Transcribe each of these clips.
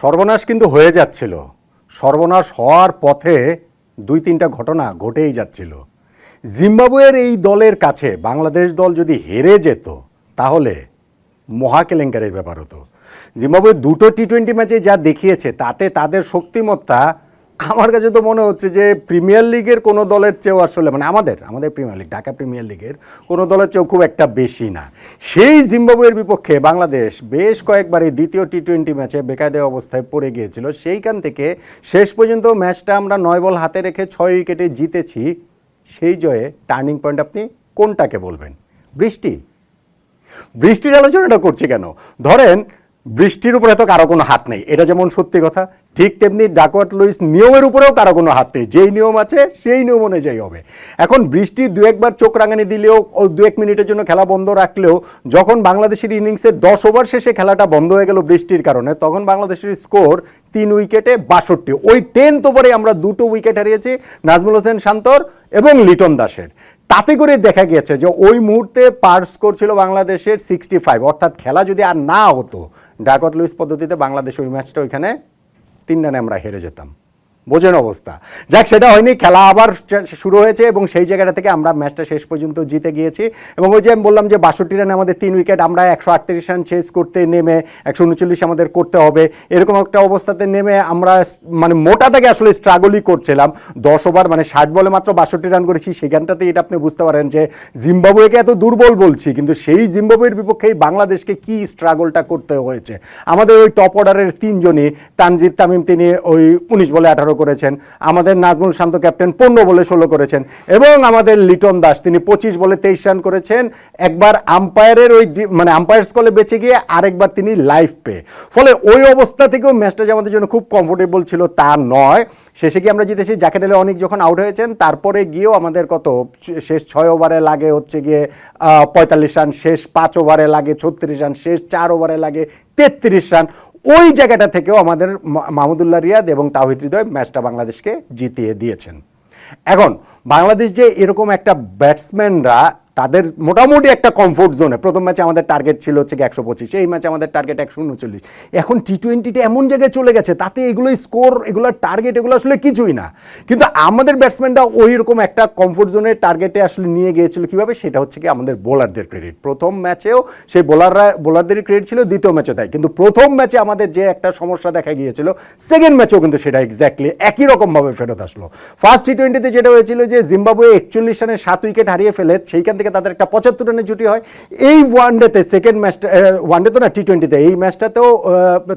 সর্বনাশ কিন্তু হয়ে যাচ্ছিল। সর্বনাশ হওয়ার পথে দুই তিনটা ঘটনা ঘটেই যাচ্ছিল। জিম্বাবুয়ের এই দলের কাছে বাংলাদেশ দল যদি হেরে যেত, তাহলে মহা কেলেঙ্কারির ব্যাপার হতো। জিম্বাবুয়ে দুটো টি টোয়েন্টি ম্যাচে যা দেখিয়েছে, তাতে তাদের শক্তিমত্তা আমার কাছে তো মনে হচ্ছে যে প্রিমিয়ার লিগের কোনো দলের চেয়েও আসলে মানে আমাদের আমাদের প্রিমিয়ার লিগ, ঢাকা প্রিমিয়ার লিগের কোনো দলের চেয়েও খুব একটা বেশি না। সেই জিম্বাবুয়ের বিপক্ষে বাংলাদেশ বেশ কয়েকবার এই দ্বিতীয় টি টোয়েন্টি ম্যাচে বেকায়দা অবস্থায় পড়ে গিয়েছিল। সেইখান থেকে শেষ পর্যন্ত ম্যাচটা আমরা নয় বল হাতে রেখে ছয় উইকেটে জিতেছি। সেই জয়ে টার্নিং পয়েন্ট আপনি কোনটাকে বলবেন? বৃষ্টি। বৃষ্টির আলোচনাটা করছি কেন? ধরেন বৃষ্টির উপরে তো কারও কোনো হাত নেই। এটা যেমন সত্যি কথা, ঠিক তেমনি ডাকওয়ার্ট লুইস নিয়মের উপরেও কারও কোনো হাত নেই। যেই নিয়ম আছে, সেই নিয়ম অনুযায়ী হবে। এখন বৃষ্টি দু একবার চোখ রাঙানি দিলেও দু এক মিনিটের জন্য খেলা বন্ধ রাখলেও, যখন বাংলাদেশের ইনিংসের দশ ওভার শেষে খেলাটা বন্ধ হয়ে গেল বৃষ্টির কারণে, তখন বাংলাদেশের স্কোর তিন উইকেটে বাষট্টি। ওই টেন্থ ওভারে আমরা দুটো উইকেট হারিয়েছি, নাজমুল হোসেন শান্তর এবং লিটন দাসের। তাতে করে দেখা গিয়েছে যে ওই মুহূর্তে পার স্কোর ছিল বাংলাদেশের সিক্সটি ফাইভ অর্থাৎ খেলা যদি আর না হতো ডাকট লুইস পদ্ধতিতে বাংলাদেশ ওই ম্যাচটা ওইখানে তিন রানে আমরা হেরে যেতাম। বোঝেন অবস্থা। যাক, সেটা হয়নি, খেলা আবার শুরু হয়েছে এবং সেই জায়গাটা থেকে আমরা ম্যাচটা শেষ পর্যন্ত জিতে গিয়েছি। এবং ওই যে আমি বললাম যে বাষট্টি রানে আমাদের তিন উইকেট, আমরা একশো আটত্রিশ রান চেস করতে নেমে একশো উনচল্লিশ আমাদের করতে হবে। এরকম একটা অবস্থাতে নেমে আমরা মানে মোটা থেকে আসলে স্ট্রাগলই করছিলাম। দশ ওভার মানে ষাট বলে মাত্র বাষট্টি রান করেছি, সেখানটাতে এটা আপনি বুঝতে পারেন যে জিম্বাবুয়েকে এত দুর্বল বলছি, কিন্তু সেই জিম্বাবুয়ের বিপক্ষেই বাংলাদেশকে কি স্ট্রাগলটা করতে হয়েছে? আমাদের ওই টপ অর্ডারের তিনজনই, তানজিদ তামিম তিনি ওই উনিশ বলে আঠারো করেছেন। আমাদের নাজমুল শান্ত ক্যাপ্টেন পনেরো বলে ষোলো করেছেন এবং আমাদের লিটন দাস, তিনি পঁচিশ বলে তেইশ রান করেছেন। একবার আম্পায়ারের ওই মানে আম্পায়ার্স কলে বেঁচে গিয়ে আরেকবার তিনি লাইফ পেয়ে। ফলে ওই অবস্থা থেকেও ম্যাচটা যে আমাদের জন্য খুব কমফোর্টেবল ছিল তা নয়। শেষে গিয়ে আমরা জিতেছি জ্যাকেটেলে অনেক যখন আউট হয়েছেন, তারপরে গিয়েও আমাদের কত, শেষ ছয় ওভারে লাগে হচ্ছে গিয়ে পঁয়তাল্লিশ রান শেষ, পাঁচ ওভারে লাগে ছত্রিশ রান শেষ, চার ওভারে লাগে তেত্রিশ রান। ওই জায়গাটা থেকেও আমাদের মাহমুদুল্লাহ রিয়াদ এবং তাহিদ হৃদয় ম্যাচটা বাংলাদেশকে জিতিয়ে দিয়েছেন। এখন, বাংলাদেশ যে এরকম একটা ব্যাটসম্যানরা তাদের মোটামুটি একটা কমফোর্ট জোনে প্রথম ম্যাচে আমাদের টার্গেট ছিল হচ্ছে একশো পঁচিশ, এই ম্যাচে আমাদের টার্গেট একশো উনচল্লিশ। এখন টি টোয়েন্টিটা এমন জায়গায় চলে গেছে, তাতে এগুলো স্কোর এগুলো টার্গেট এগুলো আসলে কিছুই না। কিন্তু আমাদের ব্যাটসম্যানরা ওই রকম একটা কমফোর্ট জোনের টার্গেটে আসলে নিয়ে গিয়েছিল কীভাবে? সেটা হচ্ছে কি আমাদের বোলারদের ক্রেডিট প্রথম ম্যাচেও সেই বোলাররা বোলারদেরই ক্রেডিট ছিল, দ্বিতীয় ম্যাচে তাই। কিন্তু প্রথম ম্যাচে আমাদের যে একটা সমস্যা দেখা গিয়েছিল সেকেন্ড ম্যাচেও কিন্তু সেটা এক্স্যাক্টলি একই রকমভাবে ফেরত আসলো। ফার্স্ট টি টোয়েন্টিতে যেটা হয়েছিল যে জিম্বাবুয়ে একচল্লিশ রানে সাত উইকেট হারিয়ে ফেলে, সেইখান থেকে তাদের একটা পঁচাত্তর রানের জুটি হয়। এই ওয়ানডেতে সেকেন্ড ম্যাচটা ওয়ানডে তো না টি টোয়েন্টিতে এই ম্যাচটাতেও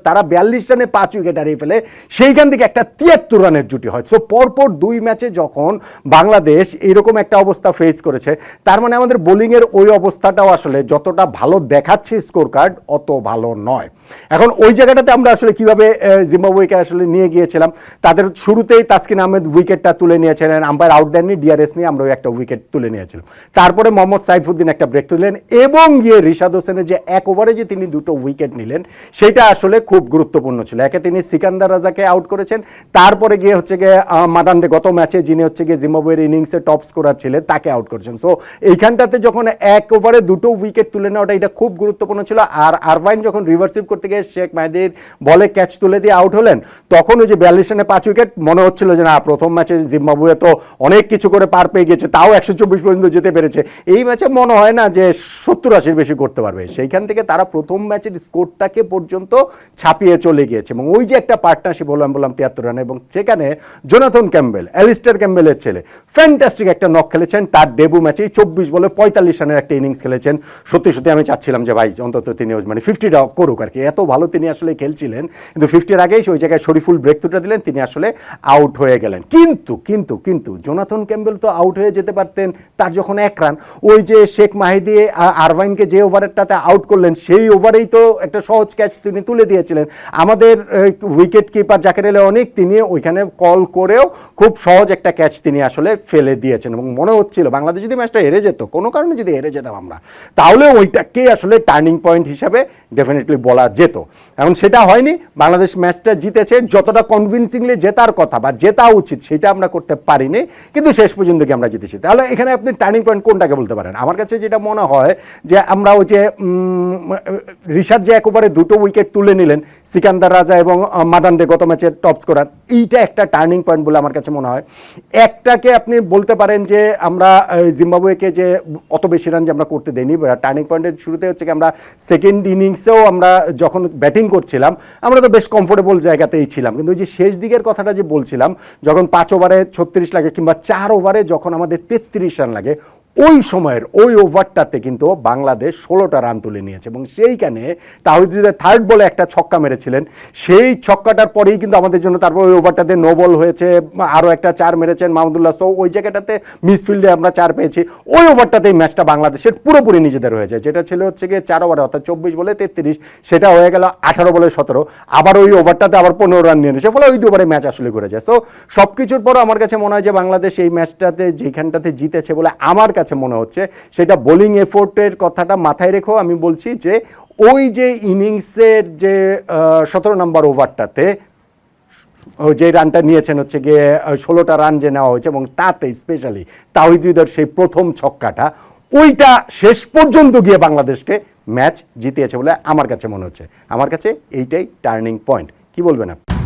তারা বিয়াল্লিশ রানে পাঁচ উইকেট হারিয়ে ফেলে। সেইখান থেকে একটা তিয়াত্তর রানের জুটি হয়। সো পরপর দুই ম্যাচে যখন বাংলাদেশ এইরকম একটা অবস্থা ফেস করেছে, তার মানে আমাদের বোলিংয়ের ওই অবস্থাটাও আসলে যতটা ভালো দেখাচ্ছে স্কোর কার্ড অত ভালো নয়। এখন ওই জায়গাটাতে আমরা আসলে কীভাবে জিম্বাবুয়েকে আসলে নিয়ে গিয়েছিলাম, তাদের শুরুতেই তাসকিন আহমেদ উইকেটটা তুলে নিয়েছিলেন, আম্পায়ার আউট দেননি ডিআরএস নিয়ে আমরা ওই একটা উইকেট তুলে নিয়েছিলাম। তারপরে মোহাম্মদ সাইফুদ্দিন একটা ব্রেক তুললেন এবং গিয়ে রিশাদ হোসেনের যে এক ওভারে যে তিনি দুটো উইকেট নিলেন সেটা আসলে খুব গুরুত্বপূর্ণ ছিল। একে তিনি সিকান্দার রাজাকে আউট করেছেন তারপরে গিয়ে হচ্ছে গিয়ে আহ, মাদান্ডে গত ম্যাচে যিনি হচ্ছে গিয়ে জিম্বাবুয়ের ইনিংসে টপ স্কোরার ছিলেন তাকে আউট করেছেন। সো এইখানটাতে যখন এক ওভারে দুটো উইকেট তুলে নেওয়াটা এটা খুব গুরুত্বপূর্ণ ছিল আর আরভাইন যখন রিভার্সিভ করতে গিয়ে শেখ মাহিদির বলে ক্যাচ তুলে দিয়ে আউট হলেন তখন ওই যে বিয়াল্লিশ রানে পাঁচ উইকেট মনে হচ্ছিল যে না প্রথম ম্যাচে জিম্বাবুয়ে তো অনেক কিছু করে পার পেয়ে গেছে তাও একশো চব্বিশ পর্যন্ত যেতে পেরেছে। এই ম্যাচে মনে হয় না যে সত্তর আশির বেশি করতে পারবে। সেইখান থেকে তারা প্রথম ম্যাচের স্কোরটাকে পর্যন্ত ছাপিয়ে চলে গিয়েছে। এবং ওই যে একটা পার্টনারশিপ হলো আমি বললাম তিয়াত্তর রানে, এবং সেখানে জোনাথন ক্যাম্বেল অ্যালিস্টার ক্যাম্বেলের ছেলে ফ্যান্টাস্টিক একটা নক খেলেছেন। তার ডেবু ম্যাচেই চব্বিশ বলে পঁয়তাল্লিশ রানের একটা ইনিংস খেলেছেন। সত্যি সত্যি আমি চাচ্ছিলাম যে ভাই, অন্তত তিনি মানে ফিফটিটা করুক আর কি। এত ভালো তিনি আসলে খেলছিলেন, কিন্তু ফিফটির আগেই ওই জায়গায় শরীফুল ব্রেক তুটা দিলেন, তিনি আসলে আউট হয়ে গেলেন। কিন্তু কিন্তু কিন্তু, জোনাথন ক্যাম্বেল তো আউট হয়ে যেতে পারতেন, তার যখন এক রান ওই যে শেখ মাহিদি আরভাইনকে যে ওভারেরটাতে আউট করলেন, সেই ওভারেই তো একটা সহজ ক্যাচ তিনি তুলে দিয়েছিলেন। আমাদের উইকেট কিপার জাকের এলে অনেক, তিনি ওইখানে কল করেও খুব সহজ একটা ক্যাচ তিনি আসলে ফেলে দিয়েছেন এবং মনে হচ্ছিল বাংলাদেশ যদি ম্যাচটা হেরে যেত, কোনো কারণে যদি হেরে যেতাম আমরা, তাহলে ওইটাকেই আসলে টার্নিং পয়েন্ট হিসাবে ডেফিনেটলি বলা যেত। এখন সেটা হয়নি, বাংলাদেশ ম্যাচটা জিতেছে, যতটা কনভিনসিংলি জেতার কথা বা জেতা উচিত সেটা আমরা করতে পারিনি, কিন্তু শেষ পর্যন্ত কি আমরা জিতেছি। তাহলে এখানে আপনি টার্নিং পয়েন্ট কোনটাকে বলতে বলতে পারেন। আমার কাছে যেটা মনে হয় যে আমরা ওই যে ঋষাদ যে এক ওভারে দুটো উইকেট তুলে নিলেন, সিকান্দার রাজা এবং মাদান দে গত ম্যাচের টপ স্কোরার এইটা একটা টার্নিং পয়েন্ট বলে আমার কাছে মনে হয়। একটাকে আপনি বলতে পারেন যে আমরা জিম্বাবুয়েকে যে অত বেশি রান যে আমরা করতে দেইনি টার্নিং পয়েন্টের শুরুতে হচ্ছে কি আমরা সেকেন্ড ইনিংসেও আমরা যখন ব্যাটিং করছিলাম, আমরা তো বেশ কমফোর্টেবল জায়গাতেই ছিলাম। কিন্তু ওই যে শেষ দিকের কথাটা যে বলছিলাম, যখন পাঁচ ওভারে ছত্রিশ লাগে কিংবা চার ওভারে যখন আমাদের তেত্রিশ রান লাগে ওই সময়ের ওই ওভারটাতে কিন্তু বাংলাদেশ ষোলোটা রান তুলে নিয়েছে এবং সেইখানে তাহিদ থার্ড বলে একটা ছক্কা মেরেছিলেন। সেই ছক্কাটার পরেই কিন্তু আমাদের জন্য তারপর ওই ওভারটাতে নো বল হয়েছে, আরও একটা চার মেরেছেন মাহমুদুল্লাহ। সো ওই জায়গাটাতে মিসফিল্ডে আমরা চার পেয়েছি। ওই ওভারটাতেই ম্যাচটা বাংলাদেশের পুরোপুরি নিজেদের হয়েছে। যেটা ছিল হচ্ছে গিয়ে চার ওভারে, অর্থাৎ চব্বিশ বলে তেত্রিশ, সেটা হয়ে গেল আঠারো বলে সতেরো। আবার ওই ওভারটাতে আবার পনেরো রান নিয়ে নিয়েছে, ফলে ওই দুবারে ম্যাচ আসলে ঘুরে যায়। সো সব কিছুর পরও আমার কাছে মনে হয় যে বাংলাদেশ এই ম্যাচটাতে যেখানটাতে জিতেছে বলে আমার কাছে মনে হচ্ছে, সেটা বোলিং এফোর্টের কথাটা মাথায় রেখেও আমি বলছি যে ওই যে ইনিংসের যে সতেরো নম্বর ওভারটাতে যে রানটা নিয়েছেন হচ্ছে গিয়ে ষোলোটা রান যে নেওয়া হয়েছে এবং তাতে স্পেশালি তাহিদ হৃদয়ের সেই প্রথম ছক্কাটা, ওইটা শেষ পর্যন্ত গিয়ে বাংলাদেশকে ম্যাচ জিতিয়েছে বলে আমার কাছে মনে হচ্ছে। আমার কাছে এইটাই টার্নিং পয়েন্ট। কি বলবেন আপনি?